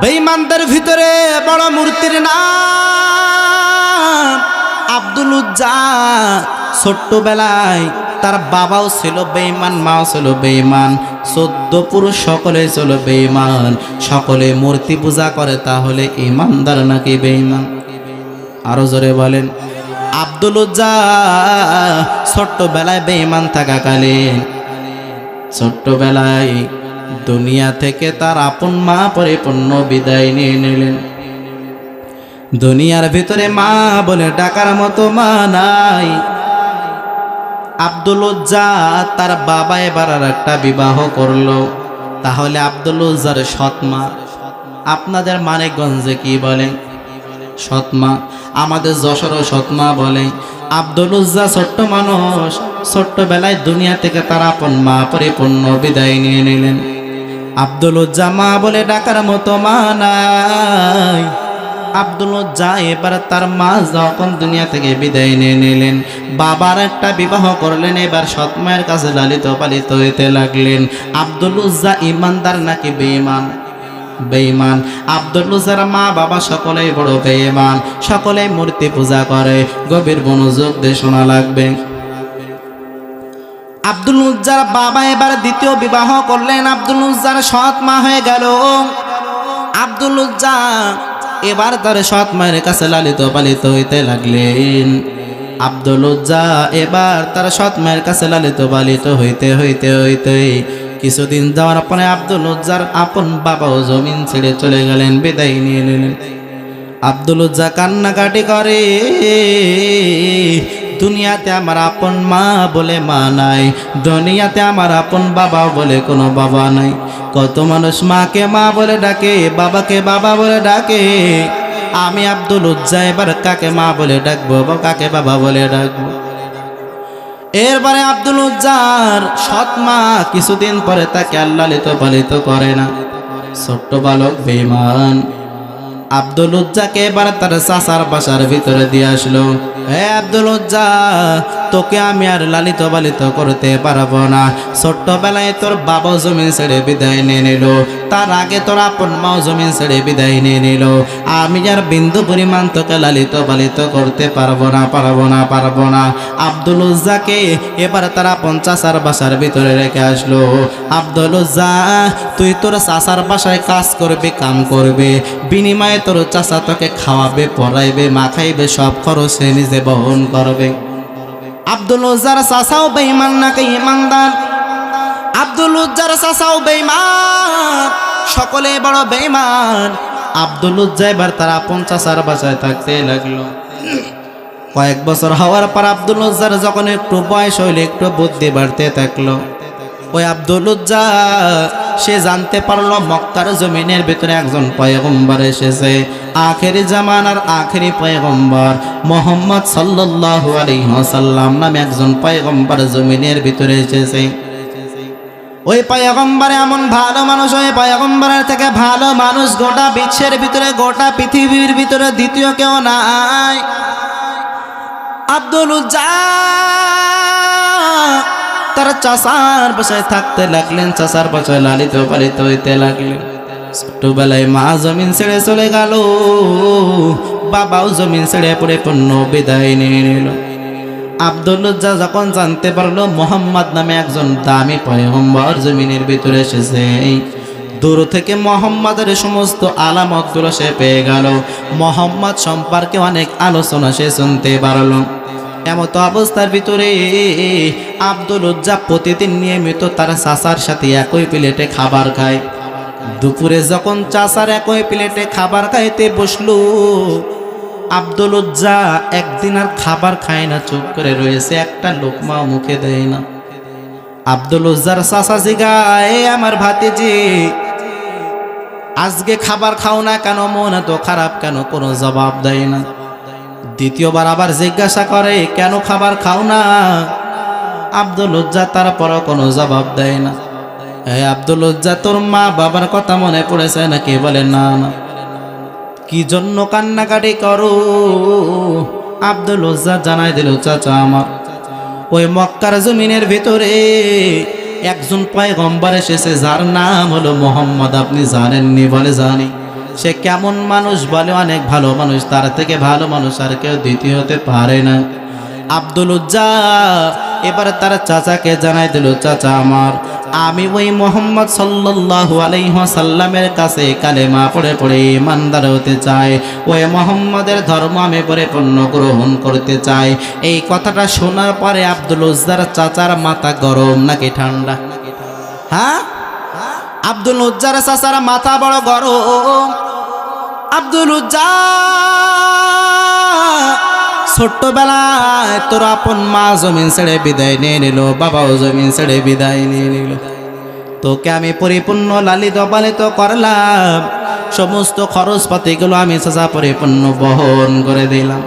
বেঈমানদের ভিতরে বড় মূর্তির নাম আব্দুল উজ্জা ছোট্টবেলায় তার বাবাও ছিল বেঈমান, মাও ছিল বেঈমান। চোদ্দ পুরুষ সকলে ছিল বেঈমান। সকলে মূর্তি পূজা করে, তাহলে ইমানদার নাকি বেঈমান? আরও জোরে বলেন। আব্দুল উজ্জা ছোট্টবেলায় বেঈমান থাকাকালীন, ছোট্টবেলায় দুনিয়া থেকে তার আপন মা পরিপূর্ণ বিদায় নিয়ে নিলেন। দুনিয়ার ভিতরে মা বলে ডাকার মতো মা নাই। আব্দুল উজ্জা তার বাবা এবার আর একটা বিবাহ করল। তাহলে আব্দুল উজ্জার সৎমা, আপনাদের মানিকগঞ্জে কি বলে? সৎমা, আমাদের যশোরও সৎমা বলে আব্দুল উজ্জা ছোট্ট মানুষ, ছোট্টবেলায় দুনিয়া থেকে তার আপন মা পরিপূর্ণ বিদায় নিয়ে নিলেন। আব্দুল উজ্জা মা বলে ডাকার মতো মা নাই আব্দুল উজ্জা এবার তার মা যখন দুনিয়া থেকে বিদায় নিয়ে নিলেন, বাবার একটা বিবাহ করলেন, এবার সৎমায়ের কাছে লালিত পালিত হইতে লাগলেন। আব্দুল ইমানদার নাকি বেঈমান? বেঈমান। আব্দুল উজ্জার মা বাবা সকলেই বড় বেঈমান, সকলেই মূর্তি পূজা করে, গভীর মনোযোগ দিয়ে শোনা লাগবে। আব্দুল উজ্জার বাবা এবার দ্বিতীয় বিবাহ করলেন। আব্দুল উজ্জার সৎ মা হয়ে গেল। আব্দুল উজ্জা এবার তার সৎ মায়ের কাছে লালিত পালিত হইতে লাগলেন। আব্দুল উজ্জা এবার তার সৎ মায়ের কাছে লালিত পালিত হইতে হইতে হইতে কিছুদিন যাওয়ার পরে আব্দুল উজ্জার আপন বাবাও জমিন ছেড়ে চলে গেলেন, বিদায় নিয়ে নিলেন। আব্দুল উজ্জা কান্নাকাটি করে। দুনিয়াতে আমার আপন মা বলে মা নাই, দুনিয়াতে আমার আপন বাবা বলে কোনো বাবা নাই। কত মানুষ মাকে মা বলে ডাকে, বাবাকে বাবা বলে ডাকে। আমি আব্দুল উজ্জা এবার কাকে মা বলে ডাকবো, বা কাকে বাবা বলে ডাকবো? এরপরে আব্দুল উজ্জার সৎ মা কিছুদিন পরে তাকে আল্লালিত পালিত করে না। ছোট্ট বালক বেমান আব্দুল উজ্জাকে এবার তার চাচার বাসার ভিতরে দিয়ে আসলো। হে আব্দুল উজ্জা তোকে আমি আর লালিত পালিত করতে পারব না। ছোট্টবেলায় তোর বাবা জমিন ছেড়ে বিদায় নিয়ে নিল। তার আগে তোর আপন মাও জমিন ছেড়ে বিদায় নিয়ে নিল। আমি আর বিন্দু পরিমাণ তোকে লালিত পালিত করতে পারব না পারব না পারব না। আব্দুল উজ্জাকে এবার তারা পঞ্চাশার বাসার ভিতরে রেখে আসলো। আব্দুল উজ্জা, তুই তোর চাষার বাসায় কাজ করবি, কাম করবে। বিনিময়ে তোর চাষা তোকে খাওয়াবে, পড়াইবে, মাখাইবে, সব খরচ নিজে বহন করবে। আব্দুল উজ্জার চাষাও বেঈমান নাকি ইমানদার আব্দুল উজ্জার চাষাও বেঈমান, সকলে বড় বেঈমান। আব্দুল উজ্জা এবার তারা পঞ্চাশ আর বাসায় থাকতে লাগল। কয়েক বছর হওয়ার পর আব্দুল উজ্জার যখন একটু বয়স হইলে একটু বুদ্ধি বাড়তে থাকল। ওই আব্দুল উজ্জা সে জানতে পারল মক্কার জমিনের ভিতরে একজন পয়গম্বর এসেছে। আখেরি জামানার আখেরি পয়গম্বর মোহাম্মদ সাল্লাল্লাহু আলাইহি ওয়াসাল্লাম নামে একজন পয়গম্বর জমিনের ভিতরে এসেছে। ওই পয়গম্বরে এমন ভালো মানুষ, ওই পয়গম্বরের থেকে ভালো মানুষ, গোটা বিশ্বের ভিতরে, গোটা পৃথিবীর ভিতরে দ্বিতীয় কেউ নাই। আব্দুল উজ্জা তার চাষার বাসায় থাকতে লাগলেন চাষার বাসায় লালিত পালিত হইতে লাগলেন। ছোট্টবেলায় মা জমিন ছেড়ে চলে গেল, বাবাও জমিন ছেড়ে পড়ে পণ্য বিদায় নিয়ে নিল। আব্দুল্লুজ্জা যখন জানতে পারল, মোহাম্মদ নামে একজন দামি পয়গম্বর জমিনের ভিতরে এসেছে দূর থেকে মোহাম্মদের সমস্ত আলামতগুলো সে পেয়ে গেল। মোহাম্মদ সম্পর্কে অনেক আলোচনা সে শুনতে পারল। এমতো অবস্থার ভিতরে আব্দুল উজ্জা প্রতিদিন নিয়মিত তার চাচার সাথে একই প্লেটে খাবার খায়। দুপুরে যখন চাচার একই প্লেটে খাবার খাইতে বসল, আব্দুল উজ্জা একদিন আর খাবার খায় না, চুপ করে রয়েছে। একটা লোকমা মুখে দেয় না। আব্দুল উজ্জার চাচা জিগায়, আমার ভাতিজি, আজকে খাবার খাও না কেন? মন এত খারাপ কেন? কোনো জবাব দেয় না। দ্বিতীয়বার আবার জিজ্ঞাসা করে, কেন খাবার খাও না? আব্দুল উজ্জা তারপরও কোনো জবাব দেয় না। এই আব্দুল উজ্জা তোর মা বাবার কথা মনে পড়েছে নাকি? বলে, না না। কি জন্য কান্নাকাটি করো? আব্দুল উজ্জা জানাই দিল, চাচা আমার, ওই মক্কার জমিনের ভিতরে একজন পয়গম্বর এসেছে, যার নাম হলো মোহাম্মদ। আপনি জানেননি বলে জানি। সে কেমন মানুষ বলে অনেক ভালো মানুষ, তার থেকে ভালো মানুষ আর কেউ দ্বিতীয় হতে পারে না। আব্দুল উজ্জা এবার তার চাচাকে জানাই দিল, চাচা আমার, আমি ওই মোহাম্মদ সাল্লাল্লাহু আলাইহি সাল্লামের কাছে কালেমা পড়ে পড়ে ইমানদার হতে চাই। ওই মোহাম্মদের ধর্ম আমি পরিপূর্ণ গ্রহণ করতে চাই। এই কথাটা শোনার পরে আব্দুল উজ্জার চাচার মাথা গরম নাকি ঠান্ডা? হ্যাঁ? আব্দুল উজ্জার চাচার মাথা বড় গরম। আব্দুল উজ্জা ছোট্টবেলায় তোর আপন মা জমিন ছেড়ে বিদায় নিয়ে নিল, বাবাও জমিন ছেড়ে বিদায় নিয়ে নিল। তোকে আমি পরিপূর্ণ লালিত পালিত করলাম, সমস্ত খরচপাতিগুলো আমি চাচা পরিপূর্ণ বহন করে দিলাম।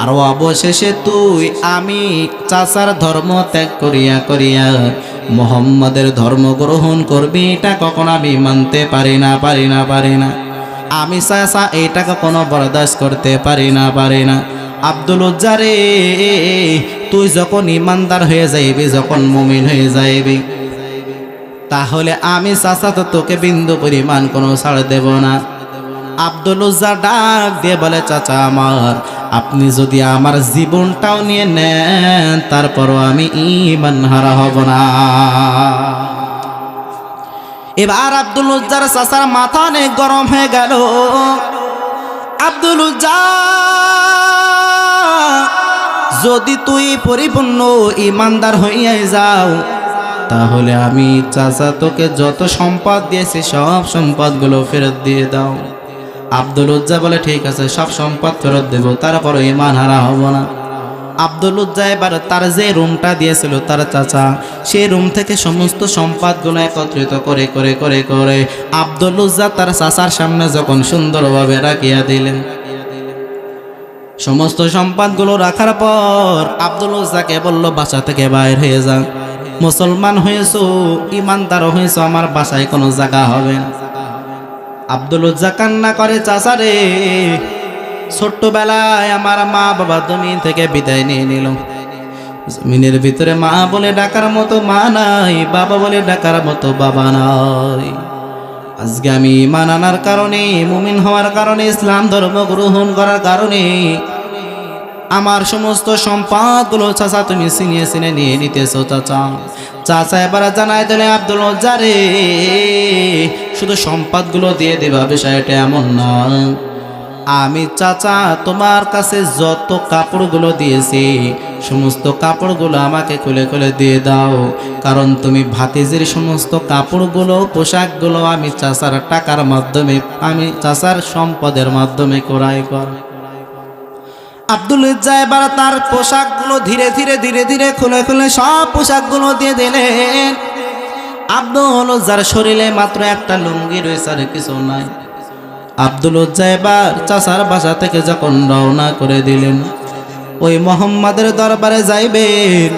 আর অবশেষে তুই আমি চাচার ধর্ম ত্যাগ করিয়া করিয়া মোহাম্মদের ধর্ম গ্রহণ করবি, এটা কখনো আমি মানতে পারি না পারি না পারি না। আমি চাচা এইটাকে কোনো বরদাস্ত করতে পারি না পারি না। আব্দুল উজ্জারে, তুই যখন ইমানদার হয়ে যাইবি, যখন মুমিন হয়ে যাইবি, তাহলে আমি চাচা তো তোকে বিন্দু পরিমাণ কোনো ছাড় দেব না। আব্দুল উজ্জা ডাক দিয়ে বলে, চাচা আমার আপনি যদি আমার জীবনটাও নিয়ে নেন, তারপরও আমি ইমান হারা হব না। এবার আব্দুল উজ্জার চাচার মাথা অনেক গরম হয়ে গেল। আব্দুল উজ্জা, যদি তুই পরিপূর্ণ ইমানদার হইয়া যাও, তাহলে আমি চাচা তোকে যত সম্পদ দিয়েছি, সব সম্পদগুলো ফেরত দিয়ে দাও। আব্দুল উজ্জা বলে, ঠিক আছে, সব সম্পদ ফেরত দেব তারপর ইমান হারা হব না। আব্দুল উজ্জা এবার তার যে রুমটা দিয়েছিল, তার চাচা, সেই রুম থেকে সমস্ত সম্পদগুলো একত্রিত করে করে করে করে আব্দুল উজ্জা তার চাচার সামনে যখন সুন্দরভাবে রাখিয়া দিলেন। সমস্ত সম্পদগুলো রাখার পর আব্দুল উজ্জাকে বলল, বাসা থেকে বাইর হয়ে যা। মুসলমান হয়েছো ইমানদার হয়েছো, আমার বাসায় কোনো জায়গা হবে না। আব্দুল উজ্জা কান্না করে চাচারে ছোট্টবেলায় আমার মা বাবা জমিন থেকে বিদায় নিয়ে নিল। জমিনের ভিতরে মা বলে ডাকার মতো মা নাই, বাবা বলে ডাকার মতো বাবা নাই। আজকে আমি মানানার কারণে, মুমিন হওয়ার কারণে, ইসলাম ধর্ম গ্রহণ করার কারণে আমার সমস্ত সম্পদগুলো চাচা তুমি চিনিয়ে চিনে নিয়ে নিতেছো, চাচা। চাচা এবার জানাই দিলে আব্দুল জারে শুধু সম্পদগুলো দিয়ে দেবা, বিষয়টা এমন নয় আমি চাচা তোমার কাছে যত কাপড়গুলো দিয়েছি, সমস্ত কাপড়গুলো আমাকে খুলে খুলে দিয়ে দাও। কারণ তুমি ভাতিজির সমস্ত কাপড়গুলো, পোশাকগুলো আমি চাচার টাকার মাধ্যমে, আমি চাচার সম্পদের মাধ্যমে ক্রয় কর। আব্দুল ইজ্জা এবার তার পোশাকগুলো ধীরে ধীরে ধীরে ধীরে খুলে খুলে সব পোশাকগুলো দিয়ে দিলেন। আব্দুল উজ্জার শরীরে মাত্র একটা লুঙ্গি রয়েছে আর কিছু নাই। আব্দুল উজ্জা এবার চাচার বাসা থেকে যখন রওনা করে দিলেন, ওই মোহাম্মদের দরবারে যাইবেন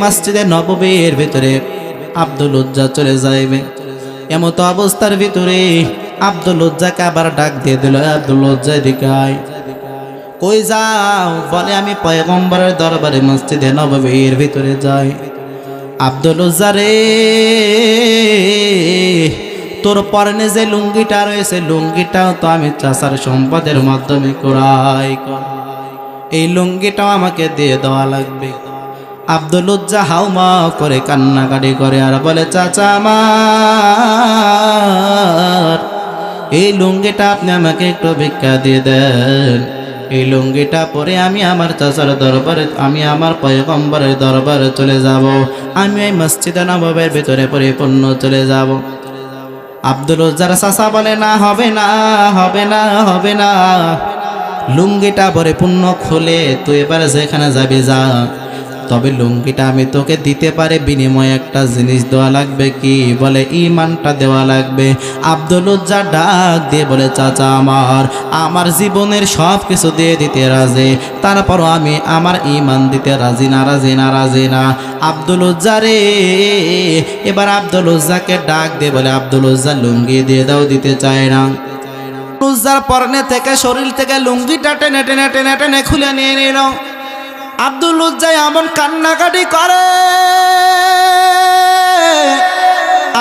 মসজিদে নববীর ভিতরে আব্দুল উজ্জা চলে যাইবে। এমতো অবস্থার ভিতরে আব্দুল উজ্জাকে আবার ডাক দিয়ে দিল আব্দুল উজ্জা, এদিকে আয়। কই যাও? বলে, আমি পয়গম্বরের দরবারে মসজিদে নববীর ভিতরে যাই। আব্দুল রে তোর পরনে যে লুঙ্গিটা রয়েছে, লুঙ্গিটাও তো আমি চাষার সম্পদের মাধ্যমে করাই এই লুঙ্গিটাও আমাকে দিয়ে দেওয়া লাগবে। আব্দুল উজ্জা হাউমা করে কান্নাকাটি করে আর বলে, চাচা আমার, এই লুঙ্গিটা আপনি আমাকে একটু ভিক্ষা দিয়ে দেন। এই লুঙ্গিটা পরে আমি আমার চাচার দরবারে, আমি আমার পয়গম্বরের দরবারে চলে যাব। আমি এই মসজিদ নবাবের ভিতরে পরিপূর্ণ চলে যাব। আব্দুল উজ্জার চাচা বলে, না, হবে না হবে না হবে না। লুঙ্গিটা পরে পূর্ণ খুলে তুই এবার যেখানে যাবি যা। তবে লুঙ্গিটা আমি তোকে দিতে পারে, বিনিময়ে একটা জিনিস দেওয়া লাগবে কি? বলে ইমানটা দেওয়া লাগবে। আব্দুল উজ্জা ডাক দিয়ে বলে, চাচা আমার আমার জীবনের সব কিছু দিয়ে দিতে রাজি। তারপরও আমি আমার ইমান দিতে রাজি না রাজি না রাজি না। আব্দুল উজ্জা রে, এবার আব্দুল উজ্জাকে ডাক দিয়ে বলে আব্দুল উজ্জা লুঙ্গি দিয়ে দাও, দিতে চায় না। পরনে থেকে, শরীর থেকে লুঙ্গিটা টেনে টেনে টেনে টেনে খুলে নিয়ে নিল। আব্দুল উজ্জাই এমন কান্নাকাটি করে।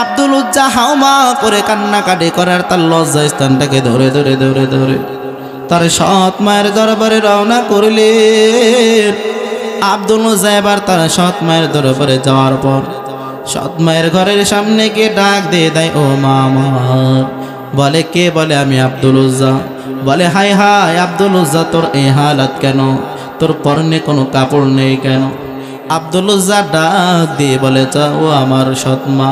আব্দুল উজ্জা হাওমা করে কান্নাকাটি করার তার লজ্জা স্থানটাকে ধরে ধরে ধরে ধরে। তার সৎ মায়ের দরবারে রওনা করলেন আব্দুল উজ্জা এবার তার সৎ মায়ের দরবারে যাওয়ার পর সৎ মায়ের ঘরের সামনে গিয়ে ডাক দিয়ে দেয়, ও মা বলে, কে বলে আমি আব্দুল উজ্জা বলে হাই হাই আব্দুল উজ্জা তোর এই হালাত কেন? তোর পরনে কোনো কাপড় নেই কেন? আব্দুল উজ্জা ডাক দিয়ে বলে ও আমার সৎ মা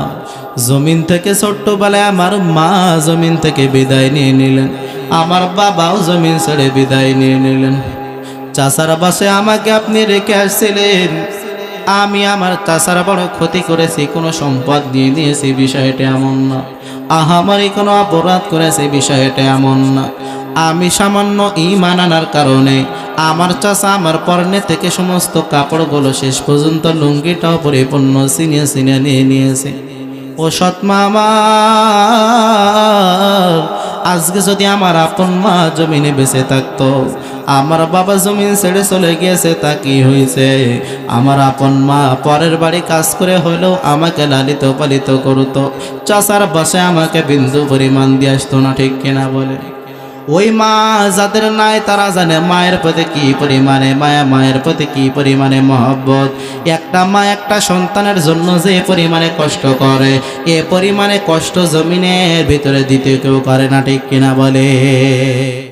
জমিন থেকে ছোট্ট ছোট্টবেলায় আমার মা জমিন থেকে বিদায় নিয়ে নিলেন। আমার বাবাও জমিন ছেড়ে বিদায় নিয়ে নিলেন। চাষার বাসে আমাকে আপনি রেখে আসছিলেন। আমি আমার চাষার বড় ক্ষতি করেছি, কোনো সম্পদ দিয়ে দিয়েছি, বিষয়টা এমন না। আহামারি কোনো অপরাধ করেছে, বিষয়টা এমন না। আমি সামান্য ইমান আনার কারণে আমার চাষা আমার পর্নে থেকে সমস্ত কাপড়গুলো শেষ পর্যন্ত লুঙ্গিটাও পরিপূর্ণ সিনিয়ে সিনিয়ে নিয়ে নিয়েছে। ও সৎমা আমার আজকে যদি আমার আপন মা জমিনে বেঁচে থাকতো, আমার বাবা জমিন ছেড়ে চলে গিয়েছে তা কি হয়েছে? আমার আপন মা পরের বাড়ি কাজ করে হলেও আমাকে লালিত পালিত করতো। চাষার বাসে আমাকে বিন্দু পরিমাণ দিয়ে আসতো না, ঠিক কিনা বলে? ওই মা যাদের নাই, তারা জানে মায়ের প্রতি কি পরিমাণে মায়া, মায়ের প্রতি কি পরিমাণে মহব্বত। একটা মা একটা সন্তানের জন্য যে পরিমাণে কষ্ট করে, এ পরিমাণে কষ্ট জমিনের ভিতরে দিতে কেউ করে না, ঠিক কিনা বলে?